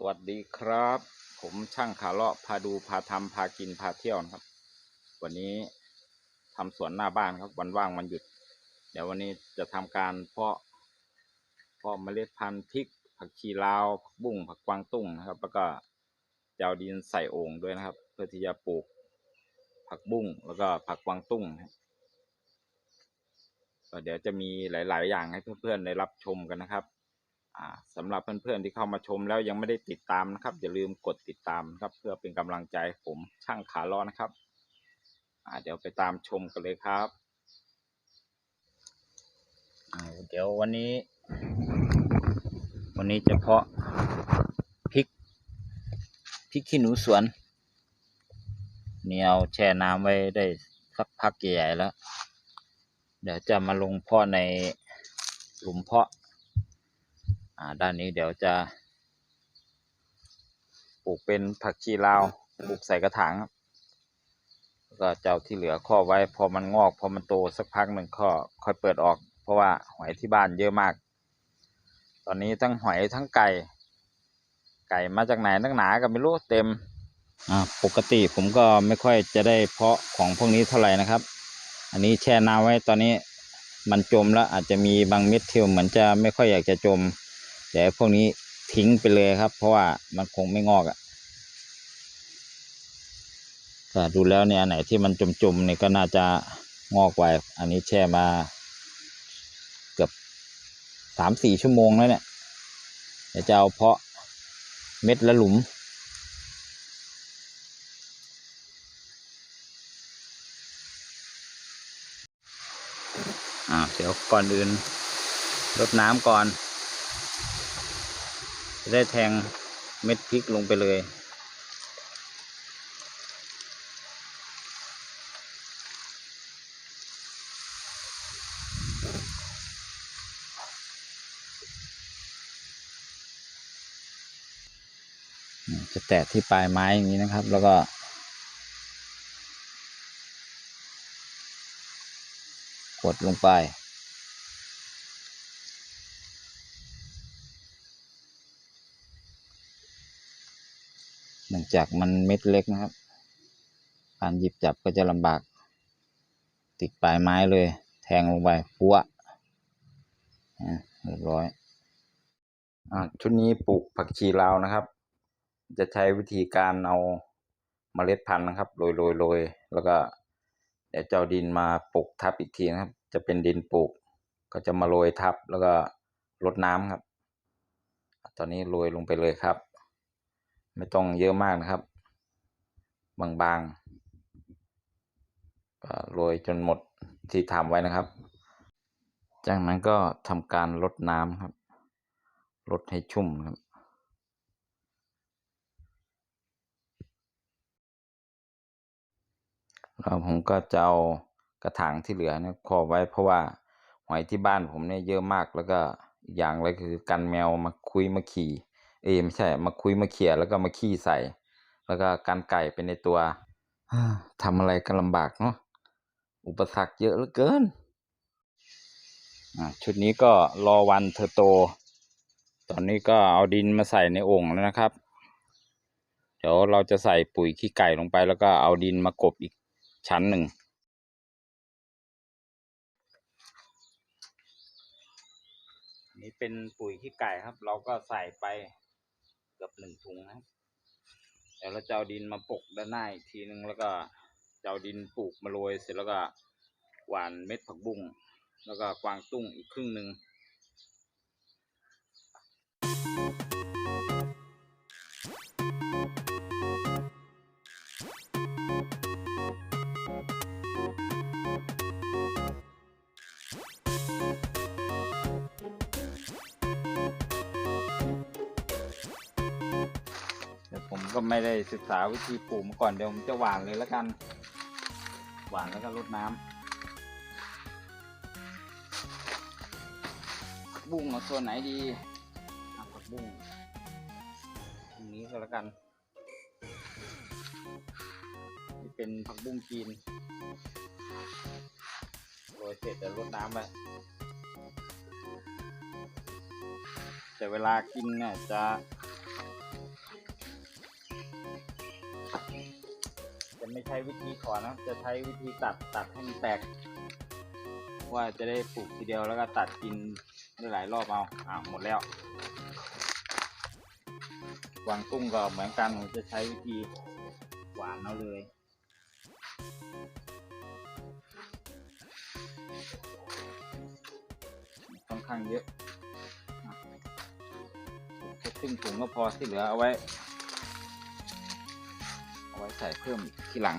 สวัสดีครับ ผมช่างขาเลาะพาดูพาทำพากินพาเที่ยวนะครับ วันนี้ทำสวนหน้าบ้านครับ วันว่างวันหยุด เดี๋ยววันนี้จะทำการเพาะ เพาะเมล็ดพันธุ์พริก ผักชีลาวผักบุ้งผักกวางตุ้งนะครับ แล้วก็จะเอาดินใส่โอ่งด้วยนะครับ เพื่อที่จะปลูก ผักบุ้งแล้วก็ผักกวางตุ้งก็เดี๋ยวจะมีหลาย ๆ อย่างให้เพื่อนๆได้รับชมกันนะครับ สำหรับเพื่อนๆที่เข้ามาชมแล้วยังไม่ได้ติดตามนะครับ อย่าลืมกดติดตามนะครับ เพื่อเป็นกำลังใจผมช่างขาล้อนะครับเดี๋ยวไปตามชมกันเลยครับเดี๋ยววันนี้ วันนี้จะเพาะพริกพริกขี้หนูสวนเนี่ยเอาแช่น้ำไว้ได้สักพักใหญ่แล้ว เดี๋ยวจะมาลงเพาะในหลุมเพาะ ด้านนี้เดี๋ยวจะปลูกเป็นผักชีลาวปลูกใส่กระถางครับก็เจ้าที่เหลือข้อไว้พอมันงอก พอมันโตสักพักหนึ่งข้อค่อยเปิดออก เพราะว่าหอยที่บ้านเยอะมาก ตอนนี้ทั้งหอยทั้งไก่ ไก่มาจากไหนนักหนาก็ไม่รู้เต็มอ่าปกติผมก็ไม่ค่อยจะได้เพาะของพวกนี้เท่าไหร่นะครับ อันนี้แช่น้ำไว้ตอนนี้มันจมแล้วอาจจะมีบางเม็ดเที่ยวเหมือนจะไม่ค่อยอยากจะจม แต่พวกนี้ทิ้งไปเลยครับ เพราะว่ามันคงไม่งอกอะ่ะแต่ดูแล้วเนี่ยอันไหนที่มันจมๆเนี่ยก็น่าจะงอกไวอันนี้แช่มาเกือบสามสี่ชั่วโมงแล้วเนี่ยเดี๋ยวจะเอาเพาะเม็ดละหลุม อ่าเดี๋ยวก่อนอื่นรดน้ำก่อน จะได้แทงเม็ดพริกลงไปเลยจะแตะที่ปลายไม้อย่างนี้นะครับ แล้วก็ กดลงไป เนื่องจากมันเม็ดเล็กนะครับ การหยิบจับก็จะลำบาก ติดปลายไม้เลย แทงลงไปปัวเรียบร้อยอชุดนี้ปลูกผักชีลาวนะครับ จะใช้วิธีการเอาเมล็ดพันธุ์นะครับโรยโรยโรยแล้วก็เดี๋ยวเจะเอาดินมาปลูกทับอีกทีนะครับ จะเป็นดินปลูก ก็จะมาโรยทับแล้วก็รดน้ำครับ ตอนนี้โรยลงไปเลยครับ ไม่ต้องเยอะมากนะครับ บางๆก็โรยจนหมดที่ทำไว้นะครับ จากนั้นก็ทำการรดน้ำครับรดให้ชุ่มครับแล้วผมก็จะเอากระถางที่เหลือเนี่ยครอบไว้เพราะว่าหอยที่บ้านผมเนี่ยเยอะมากแล้วก็อย่างเลยคือกันแมวมาคุยมาขี่ เอไม่ใช่ มาคุยมาเขี่ยแล้วก็มาขี้ใส่ แล้วก็กันไก่เป็นในตัวทำอะไรก็ลำบากเนาะอุปสรรคเยอะเหลือเกินชุดนี้ก็รอวันเธอโต ตอนนี้ก็เอาดินมาใส่ในโอ่งแล้วนะครับ เดี๋ยวเราจะใส่ปุ๋ยขี้ไก่ลงไป แล้วก็เอาดินมากบอีกชั้นหนึ่งนี่เป็นปุ๋ยขี้ไก่ครับ เราก็ใส่ไป เกือบหนึ่งถุงนะเดี๋ยวเราจะเอาดินมาปกด้านหน้าอีกทีนึงแล้วก็จะเอาดินปลูกมาโรยเสร็จแล้วก็หว่านเม็ดผักบุ้งแล้วก็กวางตุ้งอีกครึ่งหนึ่ง ก็ไม่ได้ศึกษาวิธีปลูกมาก่อนเดี๋ยวผมจะหว่านเลยแล้วกัน หว่านแล้วก็รดน้ำบุ้งเอาตัวนไหนดีเอาผักบุ้งตรงนี้ก็แล้วกันนี่เป็นผักบุ้งจีนโรยเสร็จจะรดน้ำไปแต่เวลากินเนี่ยจะ ไม่ใช้วิธีถอนะ จะใช้วิธีตัดตัดให้มันแตก ว่าจะได้ปลูกทีเดียวแล้วก็ตัดกินได้หลายรอบเอาอ่าหมดแล้ววางตุ้งก็เหมือนกันผมจะใช้วิธีหวานเอาเลยค่อนข้างเยอะแค่ครึ่งถุงก็พอที่เหลือเอาไว้ ไว้ใส่เพิ่มทีหลัง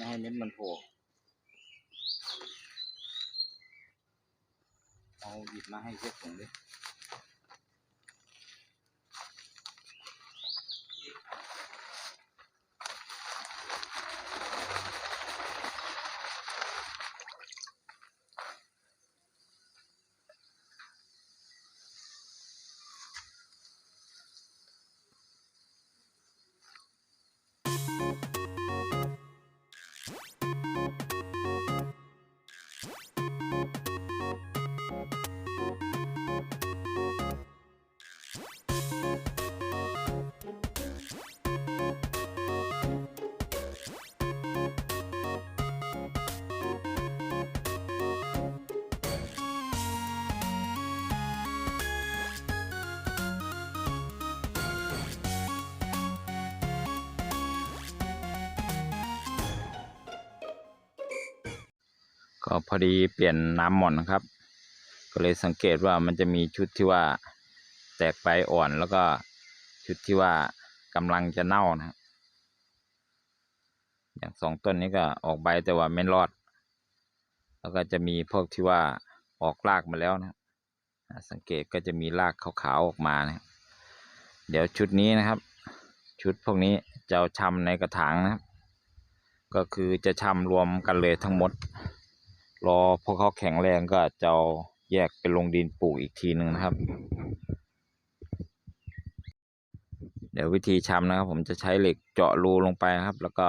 ไม่ให้เม็ดมันโผล่เอาหยิบมาให้เช็คถุงดิ ก็พอดีเปลี่ยนน้ำหม่อนครับ ก็เลยสังเกตว่ามันจะมีชุดที่ว่าแตกใบอ่อนแล้วก็ชุดที่ว่ากำลังจะเน่านะครับอย่างสองต้นนี้ก็ออกใบแต่ว่าไม่รอด แล้วก็จะมีพวกที่ว่าออกรากมาแล้วนะสังเกตก็จะมีรากขาวๆออกมานะเดี๋ยวชุดนี้นะครับ ชุดพวกนี้จะเอาชำในกระถางนะครับ ก็คือจะชำรวมกันเลยทั้งหมด รอพวกเขาแข็งแรงก็จะเอาแยกไปลงดินปลูกอีกทีหนึ่งนะครับ เดี๋ยววิธีชำนะครับ ผมจะใช้เหล็กเจาะรูลงไปครับ แล้วก็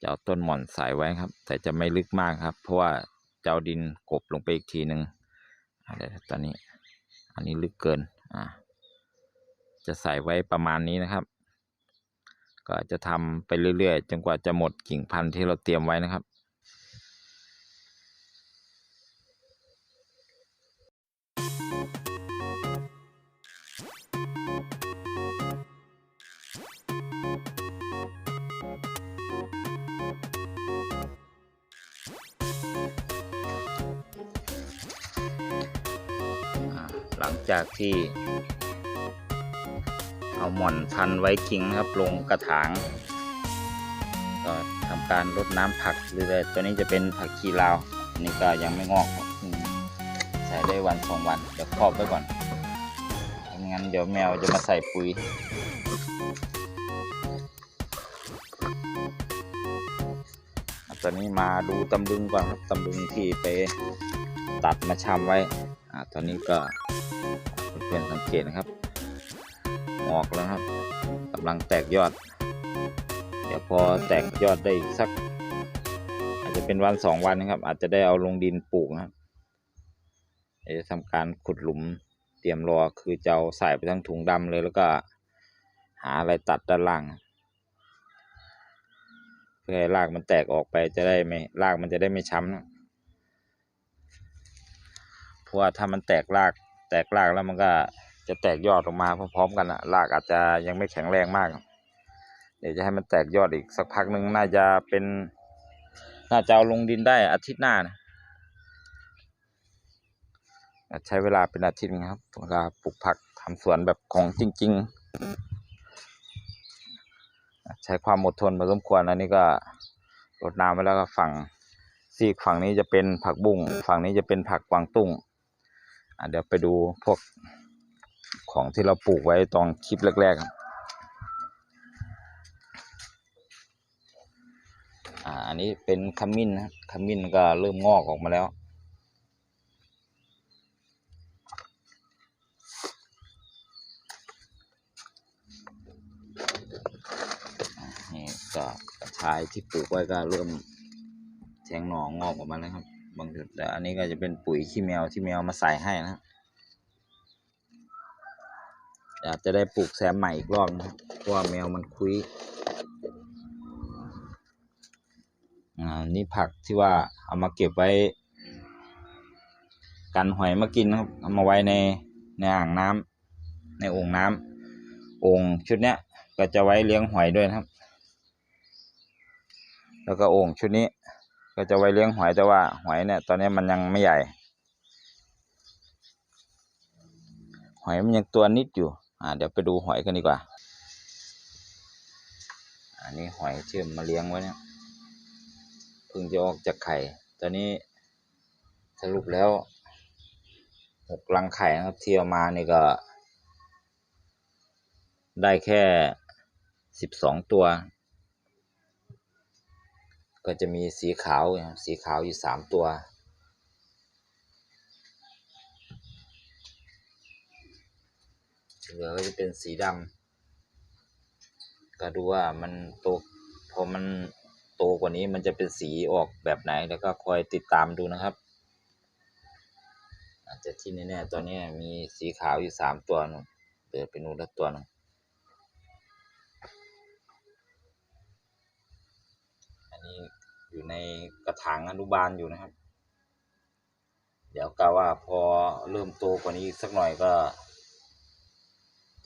จะเอาต้นหม่อนใส่ไว้ครับ แต่จะไม่ลึกมากครับ เพราะว่าจะเอาดินกบลงไปอีกทีหนึ่งอ่าเดี๋ยวตอนนี้ อันนี้ลึกเกินอ่าจะใส่ไว้ประมาณนี้นะครับ ก็จะทำไปเรื่อยๆจนกว่าจะหมดกิ่งพันธุ์ที่เราเตรียมไว้นะครับ หลังจากที่เอาหม่อนพันไว้กิ่งนะครับลงกระถางก็ทำการรดน้ำผักเรื่อยๆตัวนี้จะเป็นผักชีลาวอันนี้ก็ยังไม่งอกใส่ได้วันสองวันเดี๋ยวครอบไว้ก่อนไม่งั้นเดี๋ยวแมวจะมาใส่ปุ๋ยตอนนี้มาดูตำลึงก่อนครับตำลึงที่ไปตัดมาชำไว้ ตอนนี้ก็เพื่อนสังเกตนะครับออกแล้วครับกำลังแตกยอด เดี๋ยวพอแตกยอดได้สัก อาจจะเป็นวันสองวันนะครับ อาจจะได้เอาลงดินปลูกนะครับจะทำการขุดหลุมเตรียมรอคือจะเอาใส่ไปทั้งถุงดำเลยแล้วก็หาอะไรตัดด้านล่าง เพื่อให้รากมันแตกออกไปจะได้ไม่รากมันจะได้ไม่ช้ำนะ ราะว่าถ้ามันแตกรากแตกรากแล้วมันก็จะแตกยอดออกมาพร้อมๆกันอะรากอาจจะยังไม่แข็งแรงมาก เดี๋ยวจะให้มันแตกยอดอีกสักพักหนึ่งน่าจะเป็น น่าจะเอาลงดินได้อาทิตย์หน้านะใช้เวลาเป็นอาทิตย์นะครับเวลาปลูกผักทำสวนแบบของจริง ๆ ใช้ความอดทนพอสมควรอันนี้ก็รดน้ำไว้แล้วก็ฝังซีกฝั่งนี้จะเป็นผักบุ้งฝั่งนี้จะเป็นผักกวางตุ้ง เดี๋ยวไปดูพวกของที่เราปลูกไว้ตอนคลิปแรกๆครับอันนี้เป็นขมิ้นนะขมิ้นก็เริ่มงอกออกมาแล้ว นี่ก็กระชายที่ปลูกไว้ก็เริ่มแทงหน่องอกออกมาแล้วครับ บางจุดแต่อันนี้ก็จะเป็นปุ๋ยขี้แมวที่แมวมาใส่ให้นะครับอยากจะได้ปลูกแซมใหม่อีกรอบนะเพราะว่าแมวมันคุยอ่านี่ผักที่ว่าเอามาเก็บไว้ กันหอยมากินนะครับเอามาไว้ในในอ่างน้ำในโอ่งน้ำโอ่งชุดเนี้ยก็จะไว้เลี้ยงหอยด้วยนะครับ แล้วก็โอ่งชุดนี้ ก็จะไว้เลี้ยงหอยแต่ว่าหอยเนี่ย ตอนนี้มันยังไม่ใหญ่ หอยมันยังตัวนิดอยู่ อ่า เดี๋ยวไปดูหอยกันดีกว่า อันนี้หอยที่อมาเลี้ยงไว้เนี่ยเพิ่งจะออกจากไข่ ตอนนี้สรุปแล้วหกรังไข่นะครับที่เอามานี่ก็ ได้แค่สิบสองตัว ก็จะมีสีขาวนะครับสีขาวอยู่สามตัว เหลือก็จะเป็นสีดำก็ดูว่ามันโตพอมันโตกว่านี้มันจะเป็นสีออกแบบไหนแล้วก็คอยติดตามดูนะครับอาจจะที่แน่ๆตอนนี้มีสีขาวอยู่สามตัวเหลือไปนู่นแล้วตัวนึง อยู่ในกระถางอนุบาลอยู่นะครับ เดี๋ยวกะว่าพอเริ่มโตกว่านี้สักหน่อยก็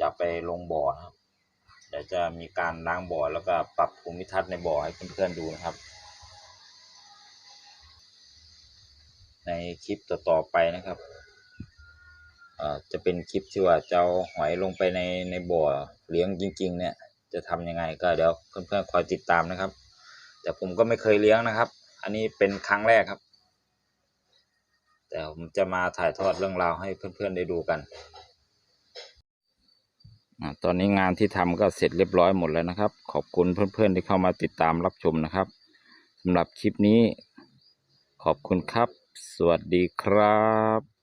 จะไปลงบ่อครับ เดี๋ยวจะมีการล้างบ่อแล้วก็ปรับภูมิทัศน์ในบ่อให้เพื่อนๆดูนะครับ ในคลิปต่อๆไปนะครับจะเป็นคลิปที่ว่าจะเอาหอยลงไปในในบ่อเลี้ยงจริง ๆ เนี่ย จะทำยังไงก็เดี๋ยวเพื่อนๆคอยติดตามนะครับ แต่ผมก็ไม่เคยเลี้ยงนะครับ อันนี้เป็นครั้งแรกครับ แต่ผมจะมาถ่ายทอดเรื่องราวให้เพื่อนๆได้ดูกันตอนนี้งานที่ทำก็เสร็จเรียบร้อยหมดแล้วนะครับ ขอบคุณเพื่อนๆที่เข้ามาติดตามรับชมนะครับสำหรับคลิปนี้ ขอบคุณครับ สวัสดีครับ